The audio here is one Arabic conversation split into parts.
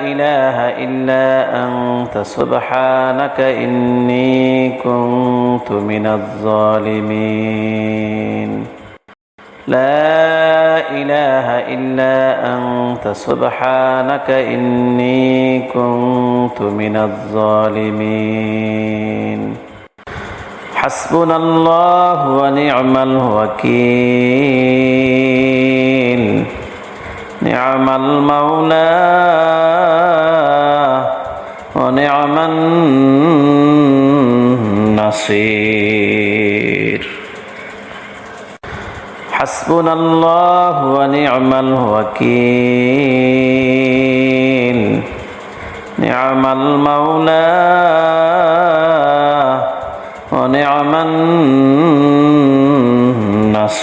إله إلا أنت سبحانك إني كنت من الظالمين. لا إله إلا أنت سبحانك إني كنت من الظالمين. حسبنا الله ونعم الوكيل. نعم المولى. ونعم النصير حسبنا الله ونعم الوكيل. نعم المولى ونعم النصير.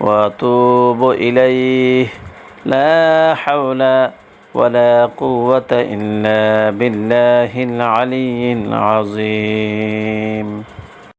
وأتوب إليه. لا حول ولا قوة إلا بالله العلي العظيم.